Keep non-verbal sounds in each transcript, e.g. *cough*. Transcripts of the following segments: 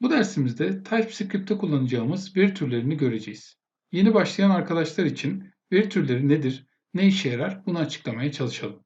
Bu dersimizde TypeScript'te kullanacağımız veri türlerini göreceğiz. Yeni başlayan arkadaşlar için veri türleri nedir, ne işe yarar bunu açıklamaya çalışalım.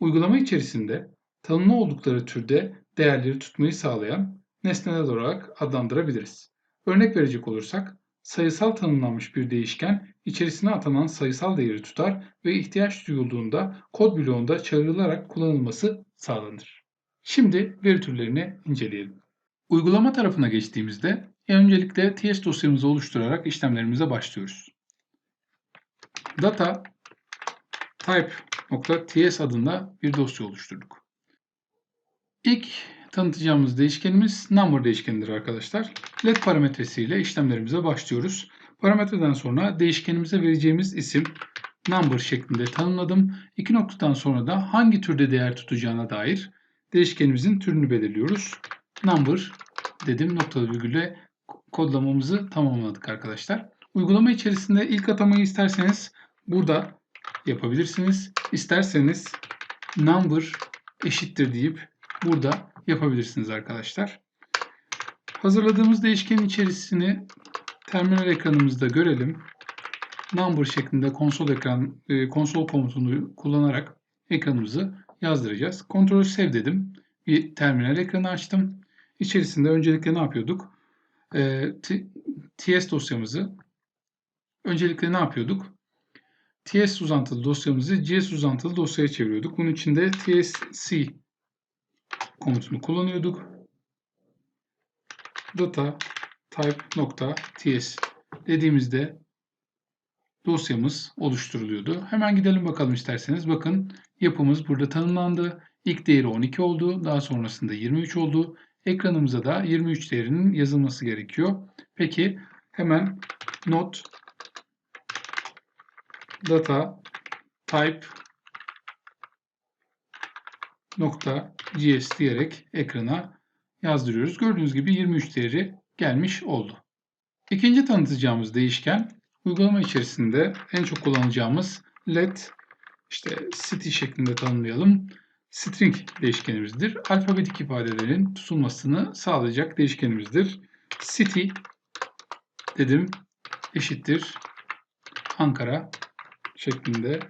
Uygulama içerisinde tanımlı oldukları türde değerleri tutmayı sağlayan nesneler olarak adlandırabiliriz. Örnek verecek olursak, sayısal tanımlanmış bir değişken içerisine atanan sayısal değeri tutar ve ihtiyaç duyulduğunda kod bloğunda çağrılarak kullanılması sağlanır. Şimdi veri türlerini inceleyelim. Uygulama tarafına geçtiğimizde öncelikle TS dosyamızı oluşturarak işlemlerimize başlıyoruz. Data type.ts adında bir dosya oluşturduk. İlk tanıtacağımız değişkenimiz number değişkenidir arkadaşlar. Let parametresiyle işlemlerimize başlıyoruz. Parametreden sonra değişkenimize vereceğimiz isim number şeklinde tanımladım. İki noktadan sonra da hangi türde değer tutacağına dair değişkenimizin türünü belirliyoruz. Number dedim noktalı virgülle kodlamamızı tamamladık arkadaşlar. Uygulama içerisinde ilk atamayı isterseniz burada yapabilirsiniz. İsterseniz number eşittir deyip burada yapabilirsiniz arkadaşlar. Hazırladığımız değişkenin içerisini terminal ekranımızda görelim. Number şeklinde konsol ekran e, konsol komutunu kullanarak ekranımızı yazdıracağız. Ctrl Sev dedim. Bir terminal ekranı açtım. İçerisinde öncelikle ne yapıyorduk? E, TS dosyamızı öncelikle ne yapıyorduk? TS uzantılı dosyamızı GS uzantılı dosyaya çeviriyorduk. Bunun için de tsc komutunu kullanıyorduk. Data type.ts dediğimizde dosyamız oluşturuluyordu. Hemen gidelim bakalım isterseniz. Bakın yapımız burada tanımlandı. İlk değeri 12 oldu. Daha sonrasında 23 oldu. Ekranımıza da 23 değerinin yazılması gerekiyor. Peki hemen not data type nokta gs diyerek ekrana yazdırıyoruz. Gördüğünüz gibi 23 değeri gelmiş oldu. İkinci tanıtacağımız değişken uygulama içerisinde en çok kullanacağımız let işte city şeklinde tanımlayalım string değişkenimizdir. Alfabetik ifadelerin tutulmasını sağlayacak değişkenimizdir. City dedim eşittir Ankara şeklinde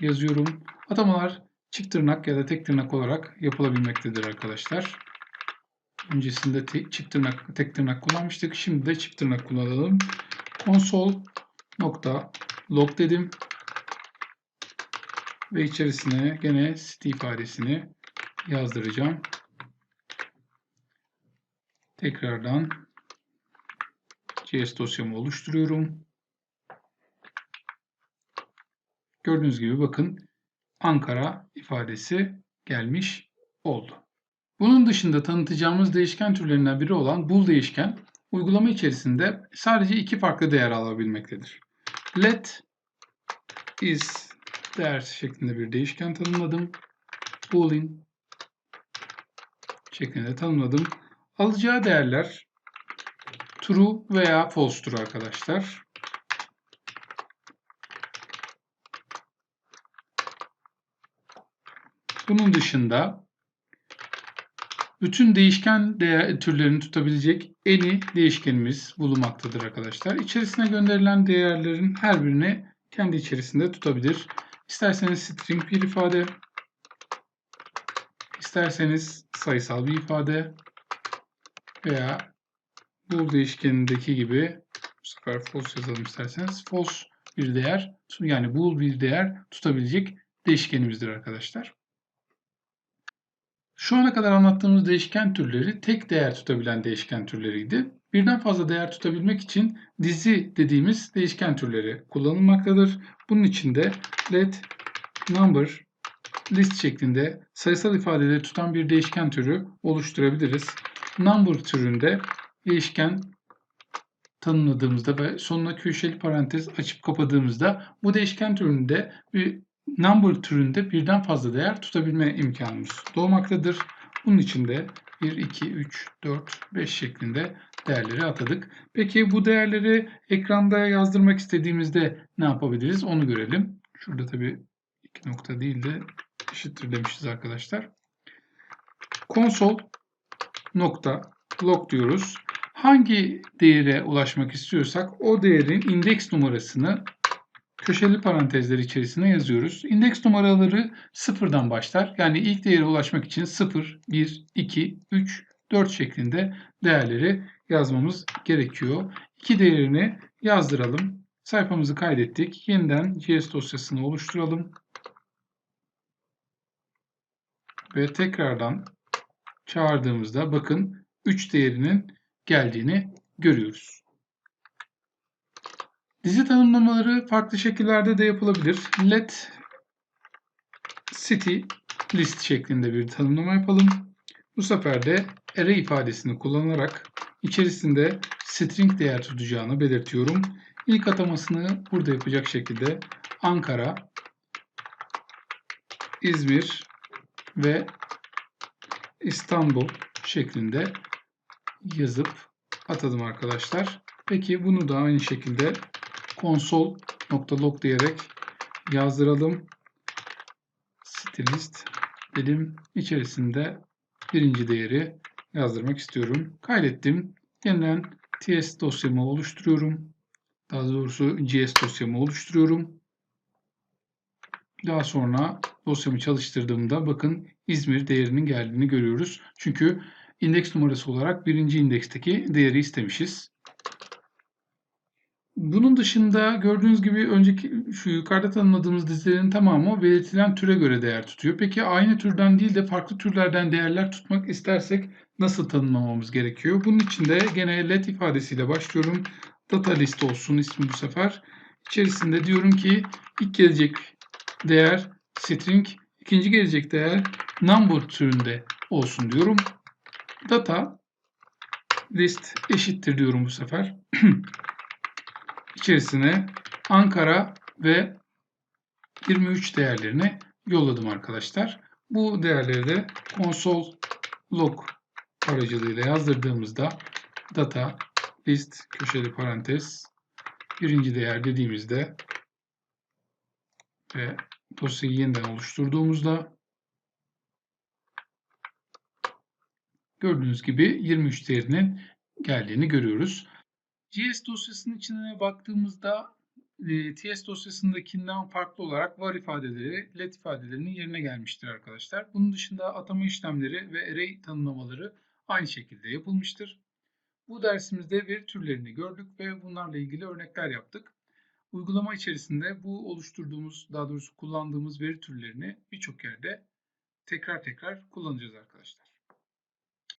yazıyorum. Atamalar çift tırnak ya da tek tırnak olarak yapılabilmektedir arkadaşlar. Öncesinde te çift tırnak, tek tırnak kullanmıştık. Şimdi de çift tırnak kullanalım. Console nokta log dedim ve içerisine gene city ifadesini yazdıracağım. Tekrardan JS dosyamı oluşturuyorum. Gördüğünüz gibi bakın Ankara ifadesi gelmiş oldu. Bunun dışında tanıtacağımız değişken türlerinden biri olan bool değişken uygulama içerisinde sadece iki farklı değer alabilmektedir. Let is değer şeklinde bir değişken tanımladım. Boolean şeklinde tanımladım. Alacağı değerler true veya false'tur arkadaşlar. Bunun dışında bütün değişken değer türlerini tutabilecek eni değişkenimiz bulunmaktadır arkadaşlar. İçerisine gönderilen değerlerin her birini kendi içerisinde tutabilir. İsterseniz string bir ifade, isterseniz sayısal bir ifade veya bool değişkenindeki gibi bu sefer false yazalım isterseniz false bir değer yani bool bir değer tutabilecek değişkenimizdir arkadaşlar. Şu ana kadar anlattığımız değişken türleri tek değer tutabilen değişken türleriydi. Birden fazla değer tutabilmek için dizi dediğimiz değişken türleri kullanılmaktadır. Bunun için de let number list şeklinde sayısal ifadeleri tutan bir değişken türü oluşturabiliriz. Number türünde değişken tanımladığımızda ve sonuna köşeli parantez açıp kapadığımızda bu değişken türünde bir number türünde birden fazla değer tutabilme imkanımız doğmaktadır. Bunun için de 1, 2, 3, 4, 5 şeklinde değerleri atadık. Peki bu değerleri ekranda yazdırmak istediğimizde ne yapabiliriz onu görelim. Şurada tabi iki nokta değil de eşittir demişiz arkadaşlar. Konsol nokta log diyoruz. Hangi değere ulaşmak istiyorsak o değerin indeks numarasını köşeli parantezler içerisine yazıyoruz. İndeks numaraları sıfırdan başlar. Yani ilk değere ulaşmak için 0, 1, 2, 3, 4 şeklinde değerleri yazmamız gerekiyor. İki değerini yazdıralım. Sayfamızı kaydettik. Yeniden JS dosyasını oluşturalım. Ve tekrardan çağırdığımızda bakın 3 değerinin geldiğini görüyoruz. Dizi tanımlamaları farklı şekillerde de yapılabilir. Let city list şeklinde bir tanımlama yapalım. Bu sefer de array ifadesini kullanarak içerisinde string değer tutacağını belirtiyorum. İlk atamasını burada yapacak şekilde Ankara, İzmir ve İstanbul şeklinde yazıp atadım arkadaşlar. Peki bunu da aynı şekilde console.log diyerek yazdıralım. Stylist dedim. içerisinde birinci değeri yazdırmak istiyorum. Kaydettim. Yeniden TS dosyamı oluşturuyorum. Daha doğrusu GS dosyamı oluşturuyorum. Daha sonra dosyamı çalıştırdığımda bakın İzmir değerinin geldiğini görüyoruz. Çünkü indeks numarası olarak birinci indeksteki değeri istemişiz. Bunun dışında gördüğünüz gibi önceki şu yukarıda tanımladığımız dizilerin tamamı belirtilen türe göre değer tutuyor. Peki aynı türden değil de farklı türlerden değerler tutmak istersek nasıl tanımlamamız gerekiyor? Bunun için de gene let ifadesiyle başlıyorum. Data list olsun ismi bu sefer. İçerisinde diyorum ki ilk gelecek değer string, ikinci gelecek değer number türünde olsun diyorum. Data list eşittir diyorum bu sefer. *clears throat* içerisine Ankara ve 23 değerlerini yolladım arkadaşlar. Bu değerleri de console log aracılığıyla yazdırdığımızda data list köşeli parantez birinci değer dediğimizde ve dosyayı yeniden oluşturduğumuzda gördüğünüz gibi 23 değerinin geldiğini görüyoruz. GS dosyasının içine baktığımızda e, TS dosyasındakinden farklı olarak var ifadeleri let ifadelerinin yerine gelmiştir arkadaşlar. Bunun dışında atama işlemleri ve array tanımlamaları aynı şekilde yapılmıştır. Bu dersimizde veri türlerini gördük ve bunlarla ilgili örnekler yaptık. Uygulama içerisinde bu oluşturduğumuz, daha doğrusu kullandığımız veri türlerini birçok yerde tekrar tekrar kullanacağız arkadaşlar.